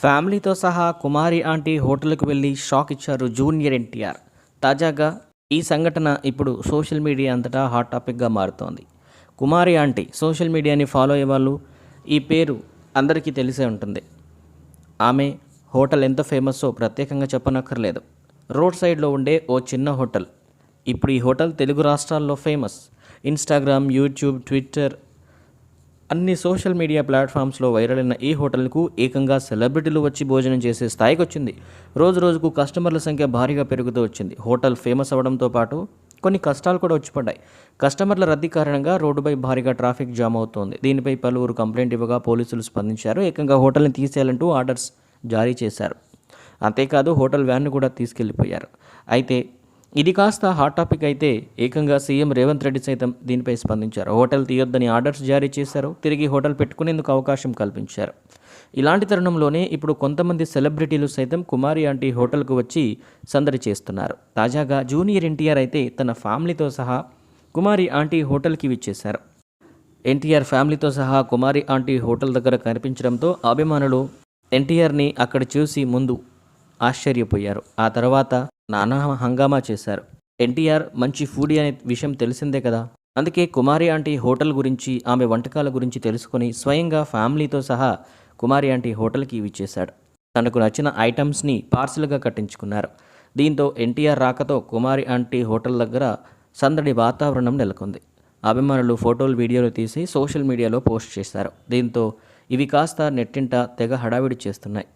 ఫ్యామిలీతో సహా కుమారి ఆంటీ హోటల్కు వెళ్ళి షాక్ ఇచ్చారు జూనియర్ ఎన్టీఆర్. తాజాగా ఈ సంఘటన ఇప్పుడు సోషల్ మీడియా అంతటా హాట్ టాపిక్గా మారుతోంది. కుమారి ఆంటీ సోషల్ మీడియాని ఫాలో అయ్యే వాళ్ళు ఈ పేరు అందరికీ తెలిసే ఉంటుంది. ఆమె హోటల్ ఎంత ఫేమస్సో ప్రత్యేకంగా చెప్పనక్కర్లేదు. రోడ్ సైడ్లో ఉండే ఓ చిన్న హోటల్. ఇప్పుడు ఈ హోటల్ తెలుగు రాష్ట్రాల్లో ఫేమస్. ఇన్స్టాగ్రామ్ యూట్యూబ్ ట్విట్టర్ అన్ని సోషల్ మీడియా ప్లాట్ఫామ్స్లో వైరల్ అయిన ఈ హోటల్కు ఏకంగా సెలబ్రిటీలు వచ్చి భోజనం చేసే స్థాయికి వచ్చింది. రోజు రోజుకు కస్టమర్ల సంఖ్య భారీగా పెరుగుతూ వచ్చింది. హోటల్ ఫేమస్ అవడంతో పాటు కొన్ని కష్టాలు కూడా వచ్చి పడ్డాయి కస్టమర్ల రద్దీ కారణంగా రోడ్డుపై భారీగా ట్రాఫిక్ జామ్ అవుతోంది. దీనిపై పలువురు కంప్లైంట్ ఇవ్వగా పోలీసులు స్పందించారు. ఏకంగా హోటల్ని తీసేయాలంటూ ఆర్డర్స్ జారీ చేశారు. అంతేకాదు హోటల్ వ్యాన్ను కూడా తీసుకెళ్ళిపోయారు. అయితే ఇది కాస్త హాట్ టాపిక్ అయితే ఏకంగా సీఎం రేవంత్ రెడ్డి సైతం దీనిపై స్పందించారు. హోటల్ తీయొద్దని ఆర్డర్స్ జారీ చేశారు తిరిగి హోటల్ పెట్టుకునేందుకు అవకాశం కల్పించారు. ఇలాంటి తరుణంలోనే ఇప్పుడు కొంతమంది సెలబ్రిటీలు సైతం కుమారి ఆంటీ హోటల్కు వచ్చి సందడి చేస్తున్నారు. తాజాగా జూనియర్ ఎన్టీఆర్ అయితే తన ఫ్యామిలీతో సహా కుమారి ఆంటీ హోటల్కి విచ్చేశారు. ఎన్టీఆర్ ఫ్యామిలీతో సహా కుమారి ఆంటీ హోటల్ దగ్గర కనిపించడంతో అభిమానులు ఎన్టీఆర్ని అక్కడ చూసి ముందు ఆశ్చర్యపోయారు. ఆ తర్వాత నానా హంగామా చేశారు. ఎన్టీఆర్ మంచి ఫుడీ అనే విషయం తెలిసిందే కదా. అందుకే కుమారి ఆంటీ హోటల్ గురించి ఆమె వంటకాల గురించి తెలుసుకొని స్వయంగా ఫ్యామిలీతో సహా కుమారి ఆంటీ హోటల్కి ఇచ్చేశాడు. తనకు నచ్చిన ఐటమ్స్ని పార్సిల్గా కట్టించుకున్నారు. దీంతో ఎన్టీఆర్ రాకతో కుమారి ఆంటీ హోటల్ దగ్గర సందడి వాతావరణం నెలకొంది. అభిమానులు ఫోటోలు వీడియోలు తీసి సోషల్ మీడియాలో పోస్ట్ చేశారు. దీంతో ఇవి కాస్త నెట్టింట తెగ హడావిడి చేస్తున్నాయి.